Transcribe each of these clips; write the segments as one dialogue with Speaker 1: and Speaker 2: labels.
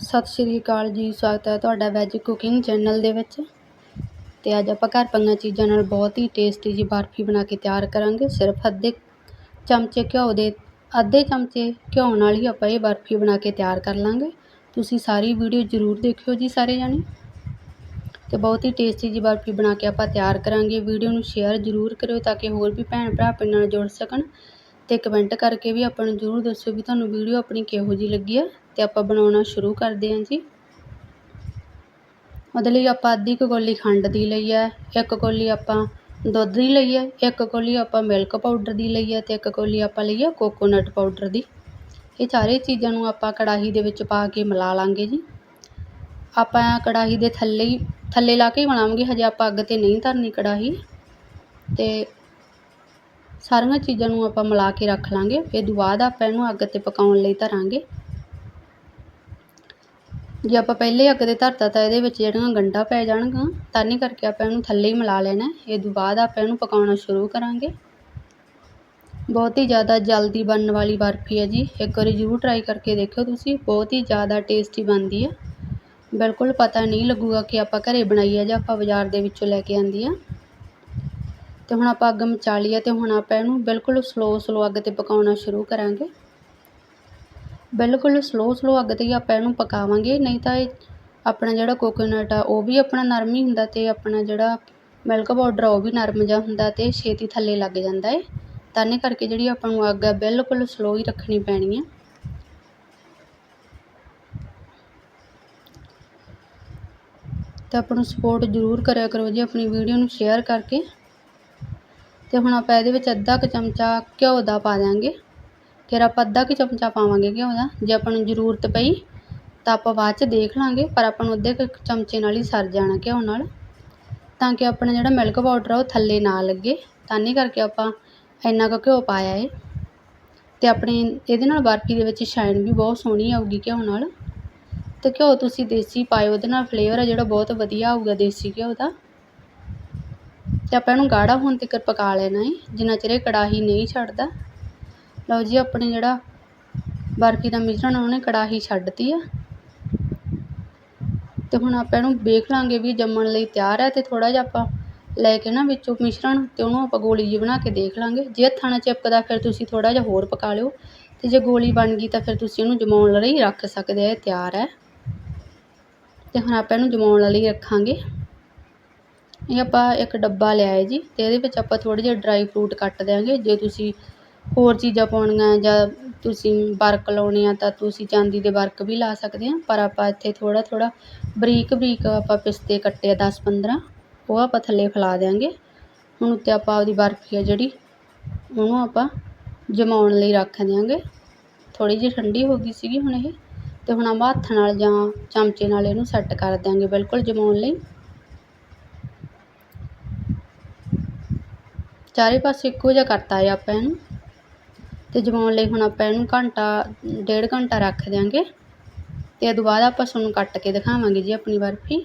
Speaker 1: ਸਤਿ ਸ਼੍ਰੀ ਅਕਾਲ ਜੀ, ਸਵਾਗਤ ਹੈ ਤੁਹਾਡਾ ਵੈਜ ਕੁਕਿੰਗ ਚੈਨਲ ਦੇ ਵਿੱਚ। ਤੇ ਅੱਜ ਆਪਾਂ ਘਰ ਪਈਆਂ ਚੀਜ਼ਾਂ ਨਾਲ ਬਹੁਤ ਹੀ ਟੇਸਟੀ ਜੀ ਬਰਫੀ ਬਣਾ ਕੇ ਤਿਆਰ ਕਰਾਂਗੇ। ਸਿਰਫ ਅੱਧੇ ਚਮਚੇ ਘਿਓ ਦੇ, ਅੱਧੇ ਚਮਚੇ ਘਿਓ ਨਾਲ ਹੀ ਆਪਾਂ ਇਹ ਬਰਫੀ ਬਣਾ ਕੇ ਤਿਆਰ ਕਰ ਲਾਂਗੇ। ਤੁਸੀਂ ਸਾਰੀ ਵੀਡੀਓ ਜ਼ਰੂਰ ਦੇਖਿਓ ਜੀ ਸਾਰੇ ਜਾਣੇ ਤੇ ਬਹੁਤ ਹੀ ਟੇਸਟੀ ਜੀ ਬਰਫੀ ਬਣਾ ਕੇ ਆਪਾਂ ਤਿਆਰ ਕਰਾਂਗੇ। ਵੀਡੀਓ ਨੂੰ ਸ਼ੇਅਰ ਜ਼ਰੂਰ ਕਰਿਓ ਤਾਂ ਕਿ ਹੋਰ ਵੀ ਭੈਣ ਭਰਾ ਆਪਣੇ ਨਾਲ ਜੁੜ ਸਕਣ। ਅਤੇ ਕਮੈਂਟ ਕਰਕੇ ਵੀ ਆਪਾਂ ਨੂੰ ਜ਼ਰੂਰ ਦੱਸਿਓ ਵੀ ਤੁਹਾਨੂੰ ਵੀਡੀਓ ਆਪਣੀ ਕਿਹੋ ਜਿਹੀ ਲੱਗੀ ਆ ਅਤੇ ਆਪਾਂ ਬਣਾਉਣਾ ਸ਼ੁਰੂ ਕਰਦੇ ਹਾਂ ਜੀ। ਉਹਦੇ ਲਈ ਆਪਾਂ ਅੱਧੀ ਕੁ ਕੋਲੀ ਖੰਡ ਦੀ ਲਈ ਹੈ ਇੱਕ ਕੋਲੀ ਆਪਾਂ ਦੁੱਧ ਦੀ ਲਈ ਹੈ ਇੱਕ ਕੋਲੀ ਆਪਾਂ ਮਿਲਕ ਪਾਊਡਰ ਦੀ ਲਈ ਹੈ ਤੇ ਇੱਕ ਕੋਲੀ ਆਪਾਂ ਲਈ ਹੈ ਕੋਕੋਨਟ ਪਾਊਡਰ ਦੀ। ਇਹ ਸਾਰੇ ਚੀਜ਼ਾਂ ਨੂੰ ਆਪਾਂ ਕੜਾਹੀ ਦੇ ਵਿੱਚ ਪਾ ਕੇ ਮਿਲਾ ਲਾਂਗੇ ਜੀ। ਆਪਾਂ ਕੜਾਹੀ ਦੇ ਥੱਲੇ ਹੀ ਥੱਲੇ ਲਾ ਕੇ ਹੀ ਬਣਾਵਾਂਗੇ, ਹਜੇ ਆਪਾਂ ਅੱਗ 'ਤੇ ਨਹੀਂ ਧਰਨੀ ਕੜਾਹੀ। ਤੇ ਸਾਰੀਆਂ ਚੀਜ਼ਾਂ ਨੂੰ ਆਪਾਂ ਮਿਲਾ ਕੇ ਰੱਖ ਲਾਂਗੇ। ਫਿਰ ਤੋਂ ਬਾਅਦ ਆਪਾਂ ਇਹਨੂੰ ਅੱਗ 'ਤੇ ਪਕਾਉਣ ਲਈ ਧਰਾਂਗੇ। ਜੇ ਆਪਾਂ ਪਹਿਲੇ ਅੱਗ 'ਤੇ ਧਰਤਾ ਤਾਂ ਇਹਦੇ ਵਿੱਚ ਜਿਹੜੀਆਂ ਗੰਢਾਂ ਪੈ ਜਾਣਗੀਆਂ, ਤਾਂ ਨਹੀਂ ਕਰਕੇ ਆਪਾਂ ਇਹਨੂੰ ਥੱਲੇ ਹੀ ਮਿਲਾ ਲੈਣਾ। ਇਹ ਤੋਂ ਬਾਅਦ ਆਪਾਂ ਇਹਨੂੰ ਪਕਾਉਣਾ ਸ਼ੁਰੂ ਕਰਾਂਗੇ। ਬਹੁਤ ਹੀ ਜ਼ਿਆਦਾ ਜਲਦੀ ਬਣਨ ਵਾਲੀ ਬਰਫੀ ਹੈ ਜੀ। ਇੱਕ ਵਾਰੀ ਜ਼ਰੂਰ ਟਰਾਈ ਕਰਕੇ ਦੇਖਿਓ ਤੁਸੀਂ। ਬਹੁਤ ਹੀ ਜ਼ਿਆਦਾ ਟੇਸਟੀ ਬਣਦੀ ਹੈ। ਬਿਲਕੁਲ ਪਤਾ ਨਹੀਂ ਲੱਗੂਗਾ ਕਿ ਆਪਾਂ ਘਰੇ ਬਣਾਈ ਹੈ ਜਾਂ ਆਪਾਂ ਬਾਜ਼ਾਰ ਦੇ ਵਿੱਚੋਂ ਲੈ ਕੇ ਆਂਦੀ ਆ ਤੇ ਹੁਣ ਆਪਾਂ ਅੱਗ ਮਚਾ ਲਈ ਹੈ ਤੇ ਹੁਣ ਆਪਾਂ ਇਹਨੂੰ ਬਿਲਕੁਲ ਸਲੋ ਸਲੋ ਅੱਗ 'ਤੇ ਪਕਾਉਣਾ ਸ਼ੁਰੂ ਕਰਾਂਗੇ। ਬਿਲਕੁਲ ਸਲੋ ਸਲੋ ਅੱਗ 'ਤੇ ਹੀ ਆਪਾਂ ਇਹਨੂੰ ਪਕਾਵਾਂਗੇ, ਨਹੀਂ ਤਾਂ ਇਹ ਆਪਣਾ ਜਿਹੜਾ ਕੋਕੋਨਟ ਆ, ਉਹ ਵੀ ਆਪਣਾ ਨਰਮ ਹੀ ਹੁੰਦਾ ਤੇ ਆਪਣਾ ਜਿਹੜਾ ਮਿਲਕ ਪਾਊਡਰ ਆ, ਉਹ ਵੀ ਨਰਮ ਜਿਹਾ ਹੁੰਦਾ ਤੇ ਛੇਤੀ ਥੱਲੇ ਲੱਗ ਜਾਂਦਾ ਏ। ਤਾਂ ਇਹ ਕਰਕੇ ਜਿਹੜੀ ਆਪਾਂ ਨੂੰ ਅੱਗ ਆ, ਬਿਲਕੁਲ ਸਲੋ ਹੀ ਰੱਖਣੀ ਪੈਣੀ ਹੈ ਤੇ ਆਪਾਂ ਨੂੰ ਸਪੋਰਟ ਜ਼ਰੂਰ ਕਰਿਆ ਕਰੋ ਜੀ, ਆਪਣੀ ਵੀਡੀਓ ਨੂੰ ਸ਼ੇਅਰ ਕਰਕੇ। ਅਤੇ ਹੁਣ ਆਪਾਂ ਇਹਦੇ ਵਿੱਚ ਅੱਧਾ ਕੁ ਚਮਚਾ ਘਿਓ ਦਾ ਪਾ ਦਿਆਂਗੇ। ਫਿਰ ਆਪਾਂ ਅੱਧਾ ਕੁ ਚਮਚਾ ਪਾਵਾਂਗੇ ਘਿਓ ਦਾ। ਜੇ ਆਪਾਂ ਨੂੰ ਜ਼ਰੂਰਤ ਪਈ, ਤਾਂ ਆਪਾਂ ਬਾਅਦ 'ਚ ਦੇਖ ਲਾਂਗੇ, ਪਰ ਆਪਾਂ ਨੂੰ ਅੱਧੇ ਕੁ ਚਮਚੇ ਨਾਲ ਹੀ ਸਰ ਜਾਣਾ ਘਿਓ ਨਾਲ। ਤਾਂ ਕਿ ਆਪਣਾ ਜਿਹੜਾ ਮਿਲਕ ਪਾਊਡਰ ਆ, ਉਹ ਥੱਲੇ ਨਾ ਲੱਗੇ। ਤਾਂ ਨਹੀਂ ਕਰਕੇ ਆਪਾਂ ਇੰਨਾ ਕੁ ਘਿਓ ਪਾਇਆ ਏ। ਅਤੇ ਆਪਣੇ ਇਹਦੇ ਨਾਲ ਬਰਫੀ ਦੇ ਵਿੱਚ ਸ਼ਾਈਨ ਵੀ ਬਹੁਤ ਸੋਹਣੀ ਆਊਗੀ ਘਿਓ ਨਾਲ। ਅਤੇ ਘਿਓ ਤੁਸੀਂ ਦੇਸੀ ਪਾਇਓ, ਉਹਦੇ ਨਾਲ ਫਲੇਵਰ ਆ ਜਿਹੜਾ ਬਹੁਤ ਵਧੀਆ ਆਊਗਾ ਦੇਸੀ ਘਿਓ ਦਾ। ਅਤੇ ਆਪਾਂ ਇਹਨੂੰ ਗਾੜਾ ਹੋਣ ਤੱਕ ਪਕਾ ਲੈਣਾ ਹੈ ਜਿੰਨਾ ਚਿਰ ਇਹ ਕੜਾਹੀ ਨਹੀਂ ਛੱਡਦਾ। ਲਓ ਜੀ, ਆਪਣੇ ਜਿਹੜਾ ਬਰਫੀ ਦਾ ਮਿਸ਼ਰਣ ਉਹਨੇ ਕੜਾਹੀ ਛੱਡਤੀ ਆ। ਤੇ ਹੁਣ ਆਪਾਂ ਇਹਨੂੰ ਵੇਖ ਲਾਂਗੇ ਵੀ ਜੰਮਣ ਲਈ ਤਿਆਰ ਹੈ ਤੇ ਥੋੜਾ ਜਿਹਾ ਆਪਾਂ ਲੈ ਕੇ ਨਾ ਵਿੱਚੋਂ ਮਿਸ਼ਰਣ ਤੇ ਉਹਨੂੰ ਆਪਾਂ ਗੋਲੀ ਜਿਹੀ ਬਣਾ ਕੇ ਦੇਖ ਲਾਂਗੇ। ਜੇ ਹੱਥਾਂ ਨਾਲ ਚਿਪਕਦਾ ਫਿਰ ਤੁਸੀਂ ਥੋੜਾ ਜਿਹਾ ਹੋਰ ਪਕਾ ਲਿਓ। ਤੇ ਜੇ ਗੋਲੀ ਬਣ ਗਈ ਤਾਂ ਫਿਰ ਤੁਸੀਂ ਇਹਨੂੰ ਜਮਾਉਣ ਲਈ ਰੱਖ ਸਕਦੇ ਆ ਤਿਆਰ ਹੈ ਤੇ ਹੁਣ ਆਪਾਂ ਇਹਨੂੰ ਜਮਾਉਣ ਲਈ ਰੱਖਾਂਗੇ। ਇਹ ਆਪਾਂ ਇੱਕ ਡੱਬਾ ਲਿਆ ਹੈ ਜੀ ਅਤੇ ਇਹਦੇ ਵਿੱਚ ਆਪਾਂ ਥੋੜ੍ਹੇ ਜਿਹੇ ਡਰਾਈ ਫਰੂਟ ਕੱਟ ਦਿਆਂਗੇ। ਜੇ ਤੁਸੀਂ ਹੋਰ ਚੀਜ਼ਾਂ ਪਾਉਣੀਆਂ ਜਾਂ ਤੁਸੀਂ ਵਰਕ ਲਾਉਣੇ ਆ ਤਾਂ ਤੁਸੀਂ ਚਾਂਦੀ ਦੇ ਵਰਕ ਵੀ ਲਾ ਸਕਦੇ ਹਾਂ ਪਰ ਆਪਾਂ ਇੱਥੇ ਥੋੜ੍ਹਾ ਥੋੜ੍ਹਾ ਬਰੀਕ ਬਰੀਕ ਆਪਾਂ ਪਿਸਤੇ ਕੱਟੇ ਆ 10 15 ਉਹ ਆਪਾਂ ਥੱਲੇ ਫੈਲਾ ਦਿਆਂਗੇ। ਹੁਣ ਉੱਤੇ ਆਪਾਂ ਆਪਦੀ ਬਰਫੀ ਆ ਜਿਹੜੀ, ਉਹਨੂੰ ਆਪਾਂ ਜਮਾਉਣ ਲਈ ਰੱਖ ਦਿਆਂਗੇ। ਥੋੜ੍ਹੀ ਜਿਹੀ ਠੰਡੀ ਹੋ ਗਈ ਸੀਗੀ ਹੁਣ ਇਹ, ਤੇ ਹੁਣ ਆਪਾਂ ਹੱਥ ਨਾਲ ਜਾਂ ਚਮਚੇ ਨਾਲ ਇਹਨੂੰ ਸੈੱਟ ਕਰ ਦਿਆਂਗੇ ਬਿਲਕੁਲ ਜਮਾਉਣ ਲਈ। ਚਾਰੇ ਪਾਸੇ ਇੱਕੋ ਜਿਹਾ ਕਰਤਾ ਹੈ ਆਪਾਂ ਇਹਨੂੰ। ਅਤੇ ਜਮਾਉਣ ਲਈ ਹੁਣ ਆਪਾਂ ਇਹਨੂੰ ਘੰਟਾ, ਡੇਢ ਘੰਟਾ ਰੱਖ ਦਿਆਂਗੇ। ਅਤੇ ਇਹ ਤੋਂ ਬਾਅਦ ਆਪਾਂ ਤੁਹਾਨੂੰ ਕੱਟ ਕੇ ਦਿਖਾਵਾਂਗੇ ਜੀ ਆਪਣੀ ਬਰਫੀ।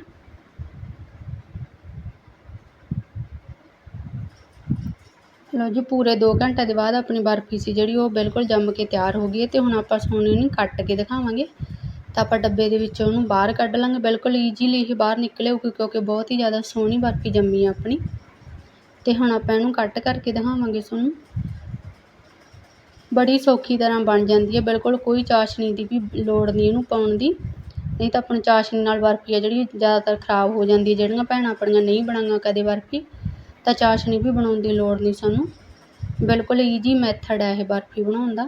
Speaker 1: ਲਓ ਜੀ, ਪੂਰੇ 2 ਘੰਟੇ ਦੇ ਬਾਅਦ ਆਪਣੀ ਬਰਫੀ ਸੀ ਜਿਹੜੀ ਉਹ ਬਿਲਕੁਲ ਜੰਮ ਕੇ ਤਿਆਰ ਹੋ ਗਈ ਹੈ ਤੇ ਹੁਣ ਆਪਾਂ ਤੁਹਾਨੂੰ ਇਹਨੂੰ ਕੱਟ ਕੇ ਦਿਖਾਵਾਂਗੇ। ਤਾਂ ਆਪਾਂ ਡੱਬੇ ਦੇ ਵਿੱਚੋਂ ਉਹਨੂੰ ਬਾਹਰ ਕੱਢ ਲਾਂਗੇ। ਬਿਲਕੁਲ ਈਜ਼ੀਲੀ ਇਹ ਬਾਹਰ ਨਿਕਲੇ ਕਿਉਂਕਿ ਬਹੁਤ ਹੀ ਜ਼ਿਆਦਾ ਸੋਹਣੀ ਬਰਫੀ ਜੰਮੀ ਹੈ ਆਪਣੀ। ਤੇ ਹੁਣ ਆਪਾਂ ਇਹਨੂੰ ਕੱਟ ਕਰਕੇ ਦਿਖਾਵਾਂਗੇ ਤੁਹਾਨੂੰ। ਬੜੀ ਸੌਖੀ ਤਰ੍ਹਾਂ ਬਣ ਜਾਂਦੀ ਹੈ। ਬਿਲਕੁਲ ਕੋਈ ਚਾਸ਼ਨੀ ਦੀ ਵੀ ਲੋੜ ਨਹੀਂ ਇਹਨੂੰ ਪਾਉਣ ਦੀ। ਨਹੀਂ ਤਾਂ ਆਪਣੀ ਚਾਸ਼ਨੀ ਨਾਲ ਬਰਫੀ ਆ ਜਿਹੜੀ ਜ਼ਿਆਦਾਤਰ ਖਰਾਬ ਹੋ ਜਾਂਦੀ ਹੈ। ਜਿਹੜੀਆਂ ਭੈਣਾਂ ਆਪਣੀਆਂ ਨਹੀਂ ਬਣਾਈਆਂ ਕਦੇ ਬਰਫੀ, ਤਾਂ ਚਾਸ਼ਨੀ ਵੀ ਬਣਾਉਣ ਦੀ ਲੋੜ ਨਹੀਂ ਸਾਨੂੰ। ਬਿਲਕੁਲ ਈਜੀ ਮੈਥਡ ਹੈ ਇਹ ਬਰਫੀ ਬਣਾਉਣ ਦਾ।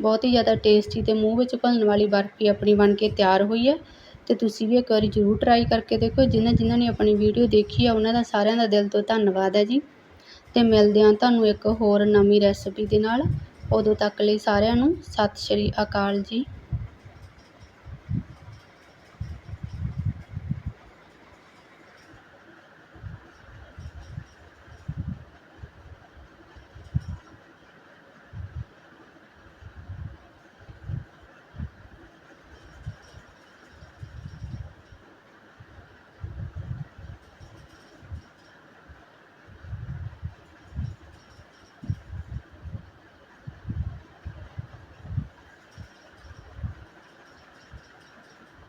Speaker 1: ਬਹੁਤ ਹੀ ਜ਼ਿਆਦਾ ਟੇਸਟੀ ਤੇ ਮੂੰਹ ਵਿੱਚ ਘੁਲਣ ਵਾਲੀ ਬਰਫੀ ਆਪਣੀ ਬਣ ਕੇ ਤਿਆਰ ਹੋਈ ਹੈ। ਅਤੇ ਤੁਸੀਂ ਵੀ ਇੱਕ ਵਾਰੀ ਜ਼ਰੂਰ ਟਰਾਈ ਕਰਕੇ ਦੇਖੋ। ਜਿਨ੍ਹਾਂ ਜਿਨ੍ਹਾਂ ਨੇ ਆਪਣੀ ਵੀਡੀਓ ਦੇਖੀ ਆ, ਉਹਨਾਂ ਦਾ ਸਾਰਿਆਂ ਦਾ ਦਿਲ ਤੋਂ ਧੰਨਵਾਦ ਹੈ ਜੀ। ਅਤੇ ਮਿਲਦੇ ਹਾਂ ਤੁਹਾਨੂੰ ਇੱਕ ਹੋਰ ਨਵੀਂ ਰੈਸਪੀ ਦੇ ਨਾਲ। ਉਦੋਂ ਤੱਕ ਲਈ ਸਾਰਿਆਂ ਨੂੰ ਸਤਿ ਸ਼੍ਰੀ ਅਕਾਲ ਜੀ।